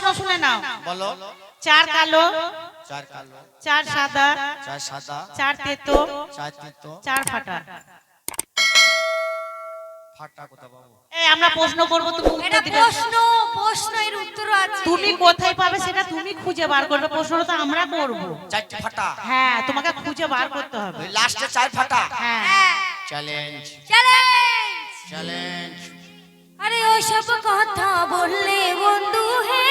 প্রশ্ন শুনে নাও। বলো। চার কালো চার কালো চার সাদা চার সাদা চার তেতো চার তিতো। চার ফাটা। ফাটা কোথা পাবো? এই আমরা প্রশ্ন করব তুমি উত্তর দিবে। প্রশ্ন প্রশ্ন এর উত্তর আছে। তুমি কোথায় পাবে সেটা তুমি খুঁজে বার করবে প্রশ্নটা তো আমরা করব। চারটে ফাটা। হ্যাঁ তোমাকে খুঁজে বার করতে হবে। ওই লাস্টে চার ফাটা। হ্যাঁ। চ্যালেঞ্জ চ্যালেঞ্জ চ্যালেঞ্জ আরে ওইসব কথা বললে বন্ধু হে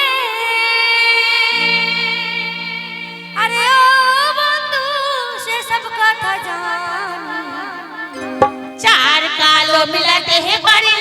আরে ও বন্ধু সেসব কথা জানি। চার কালো মিলাতে হে পারিলে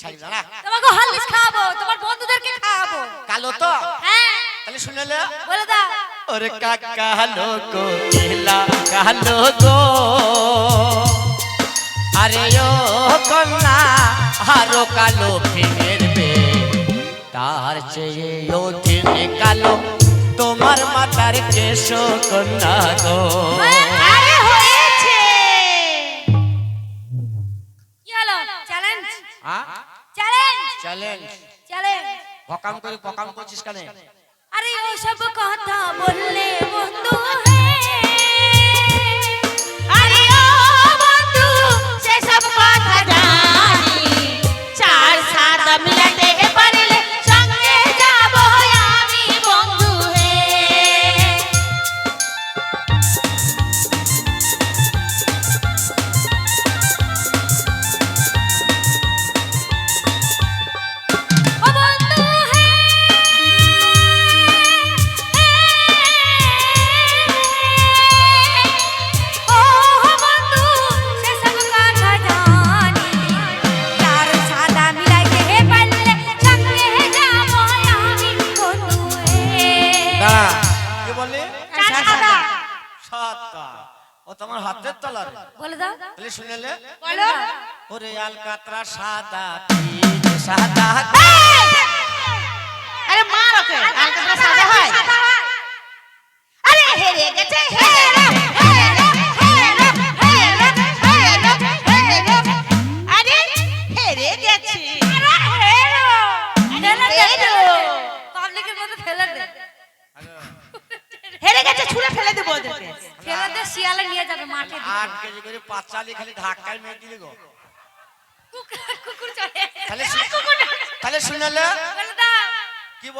ছাড়ি দাঁড়া। তোমাকে হলদিস খাওয়াবো তোমার বন্ধুদেরকে খাওয়াবো। কালো তো? হ্যাঁ। তাহলে শুনালে বলে দাও। ওরে কাকা কালো কো কেলা কালো গো। আরে ও কন্যা হারো কালো ফিঙের বে তার চেয়ে ও কালো। তোমার মাথার কেশ কন্যা গো। চ্যালেঞ্জ চ্যালেঞ্জ চ্যালেঞ্জ চ্যালেঞ্জ পকাম করে পকাম করছিস কেন? আরে ওসব কথা বললে বন্ধু তোমার বলে দাও। তাহলে শুনেলে বলো। ওরে আলকাতরা সাদা সাদা আরে মার ওকে। আলকাতরা সাদা হয়। আরে হেরে গেছে হেরে হেরে হেরে।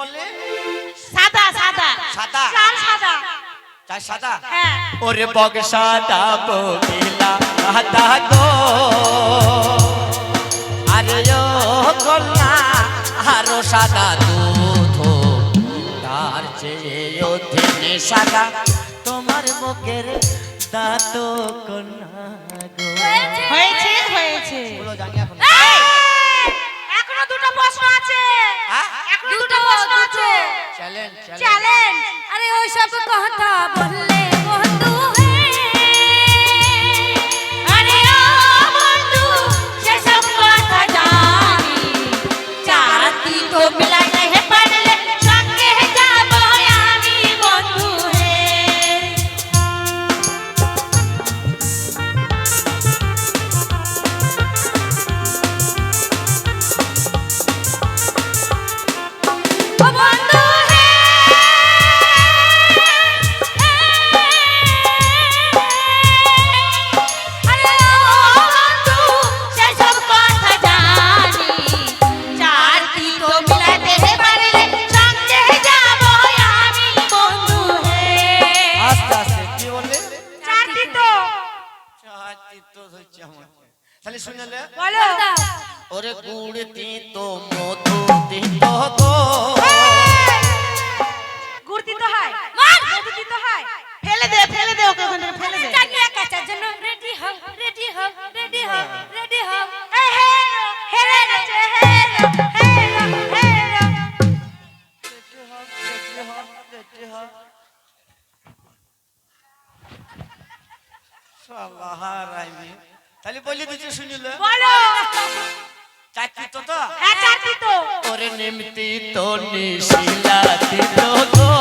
বললি? সাদা সাদা। সাদা? চাল সাদা। চাই সাদা? হ্যাঁ। ওরে বগ সাদা বগিলা সাদা গো। আরে ও কন্যা আরও সাদা দুধ তার চেয়ে অধীনে সাদা তোমার বুকের দাঁত কন্যা গো। হয়েছে। হ্যাঁ? দুটো প্রশ্ন আছে। চ্যালেঞ্জ চ্যালেঞ্জ চ্যালেঞ্জ আরে ওই সব কথা বললে বন্ধু শুনলে? ওরে গুড় দিত মধু দিত তো গুড় হয়। মধু দিতে হয়। ফেলে দে ফেলে দে ওকে ওখান ফেলে দে। তো নিশিলা দিত গো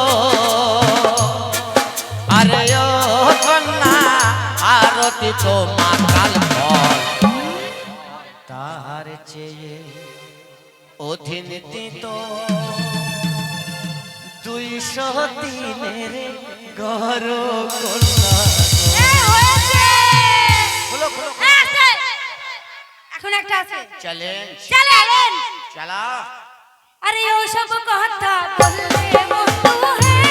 আরে ও কন্যা আরতি তো মাতাল ফল চেয়ে অধীন দিত দুইশো দিনের ঘর কন্যা। এখন একটা আছে। চ্যালেঞ্জ চলে চালা আরে ও সব কথা বললে বন্ধু হে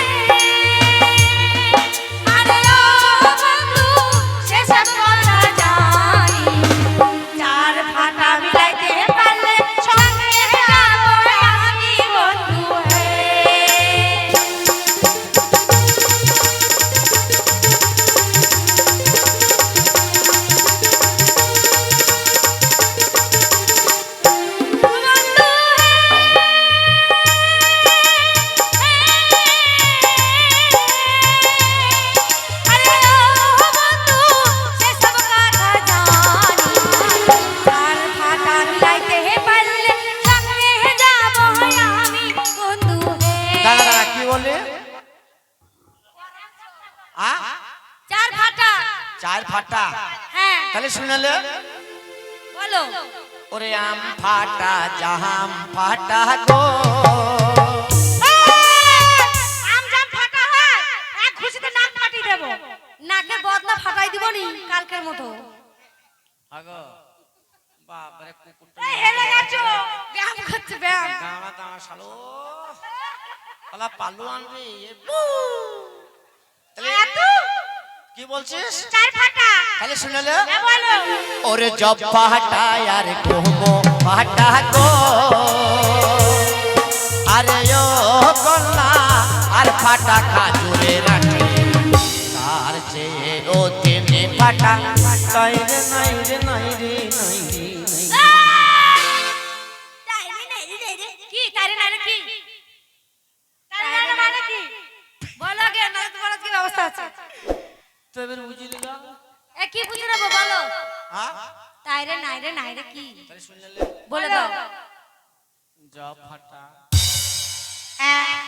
শুনালে? বলো। ওরে আম ফাটা জাহাম ফাটা গো। আম জাম ফাটা হয় এক ঘুষিতে নাক ফাটিয়ে দেবো। নাকে বদনা ফাটাই দিব নি কালকের মতো। আগো বাবারে কুকুরটা হেলে গেছো। ব্যায়াম করছে ব্যায়াম। দাঁড়া দাঁড়া শালো। পালা পালু আনবে এ তাহলে এত কি বলছিস? চার ফাটা। তাহলে শুনালে হ্যাঁ বলো। ওরে জব ফাটা আর কোমো ফাটা গো। আরে ও কন্যা আর ফাটা খাজুরে রাখে। তার চেয়ে ও তেনে ফাটা। নাই রে নাই রে নাই রে নাই রে। কি? তারে নারে কি? তার মানে কি? বলো গে নারে তোমার কি অবস্থা আছে। তো এবার বুঝলি না এ কি বুঝে নেব বলো? হ্যাঁ তাইরে নাইরে নাইরে কি? তাহলে শুনলে বলে দাও। জব ফাটা। হ্যাঁ।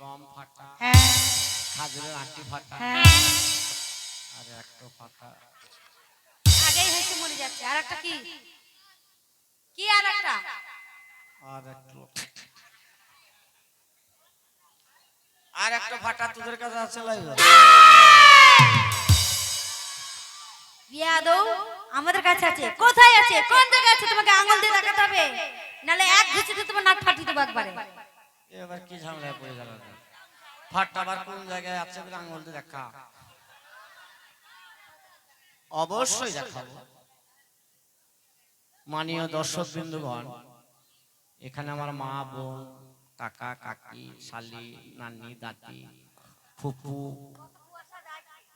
গম ফাটা। হ্যাঁ। খাজুরের আটি ফাটা। হ্যাঁ। আর একটা ফাটা। আগেই হেসে মরে যাচ্ছে। আর একটা কি? কি আর একটা? আর একটু। আর একটা ফাটা তোদের কাছে আছে লাইভ বিয়া দৌ আমাদের কাছে আছে। কোথায় আছে? কোন জায়গায় আছে? তোমাকে আঙুল দিয়ে দেখাতে হবে। নালে এক ঘুষিতে তোমার নাক ফাটিয়ে দেবো একবারে। এবার কি ঝামেলায় পড়ে গেল ফাটা আবার কোন জায়গায় আছে বলে আঙুল দিয়ে দেখা? অবশ্যই দেখাবো। মানীয় দর্শক বিন্দুগণ এখানে আমার মা বোন কাকা, কাকি, শালি, নানি, দাদি, ফুপু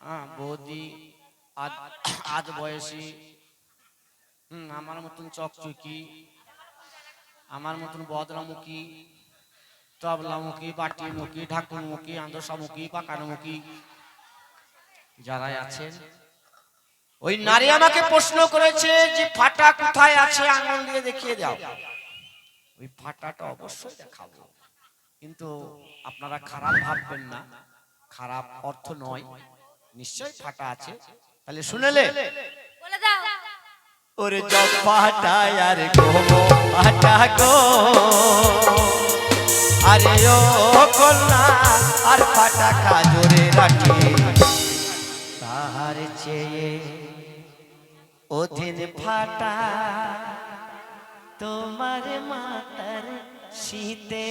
হ্যাঁ বৌদি, আদ বয়সী, হুম, আমার মতন চকচকি, আমার মতন বদরামুখী তবলামুখী বাটিমুখী ঢাকুরমুখী, আন্দসামুখী পাকানমুখী যারাই আছেন, ওই নারী আমাকে প্রশ্ন করেছে যে ফাটা কোথায় আছে, আঙুল দিয়ে দেখিয়ে দাও। ওই ফাটাটা অবশ্যই দেখাবো। কিন্তু আপনারা খারাপ ভাববেন না। খারাপ অর্থ নয়। নিশ্চয় ফাটা আছে। তাহলে শুনেলে? বলে দাও। ওরে জব ফাটায় আর গোমো ফাটা গো। আরে ও কন্যা আর ফাটা খাজুরে রাখে। তার চেয়ে অধীন ফাটা তোমার মাতার শীতে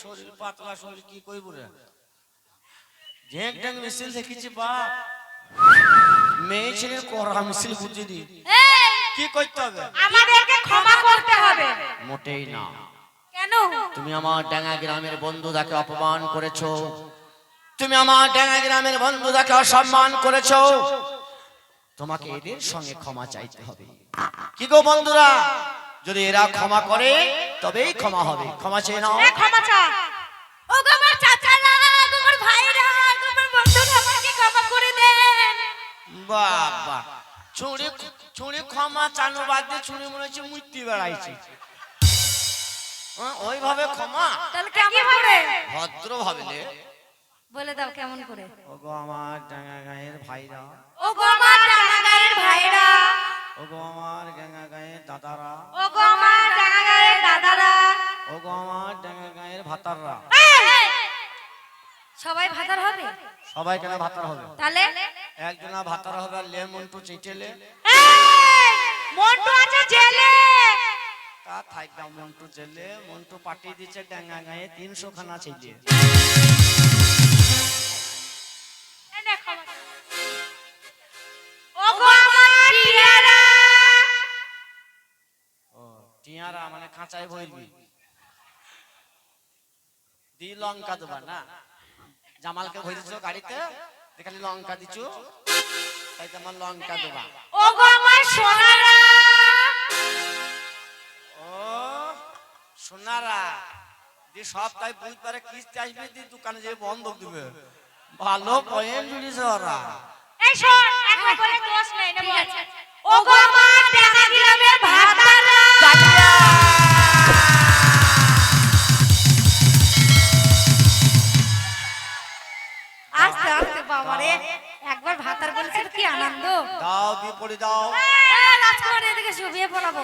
শরীর পাতলা শরীর কি কইব রে? ঝেঁক মিছিল দেখিছি বাপ। মেয়ে ছেলের করা মিছিল বুঝে দি কি করতে হবে? আমাদেরকে ক্ষমা করতে হবে। মোটেই না। কেন? তুমি আমার ডাঙ্গা গ্রামের বন্ধুদাকে অপমান করেছ। তুমি আমার ডাঙ্গা গ্রামের অসম্মান করেছ। তোমাকে এদের সঙ্গে ক্ষমা চাইতে হবে। কি গো বন্ধুরা? যদি এরা ক্ষমা করে তবেই ক্ষমা হবে। ক্ষমা চেয়ে নাও। এ ক্ষমা চা বাবা ছুঁড়ে ছুঁড়ে ক্ষমা চানো বাদ দিয়ে ছুঁড়ে মনে হচ্ছে মুক্তি বেড়াইছে। ওইভাবে ক্ষমা? তাহলে কেমন করে ভদ্র ভাবলে বলে দাও কেমন করে। ওগো আমার ডাঙ্গা গায়ের ভাইরা। ও গো আমার ডাঙাগাঁয়ের ভাইরা। ওগো আমার ডাঙ্গা গায়ের দাদারা। ও গো আমার ডাঙা গায়ের দাদারা। ওগো আমার ডাঙ্গা গায়ের ভাতাররা। সবাই ভাতার হবে? সবাই কেন ভাতার হবে? তাহলে? একজনা ভাতার হবে আর লেমন টু চিটেলে। এই, মন্টু আছে জেলে। তা থাইকা মন্টু জেলে। মন্টু পাঠিয়ে দিচ্ছে ডাঙ্গা গায়ে তিনশো খানা ছেলে টিয়ারা। মানে খাঁচায় ভরবি দি লঙ্কা দেবা না? জামালকে ভরিছ গাড়িতে? দেখালি লঙ্কা দিছু তাই তোমার লঙ্কা দেবা। ও গো আমার সোনারা! ও সোনারা। দি সপ্তাহে বুধবারে কিস্তি আসবে দি দোকানে যে বন্ধক দিবে। ভালো পয়েন্ট জুড়িছে ওরা। এই শোন একবার বলে দোষ নেই না। ও গো আমার ডাঙা গ্রামের ভাতারা! বাবা রে একবার ভাতার বলেছিল কি আনন্দ? দাও বিপরীত দাও এ, রাজকুমার এদিকে শুয়ে পড়াবো।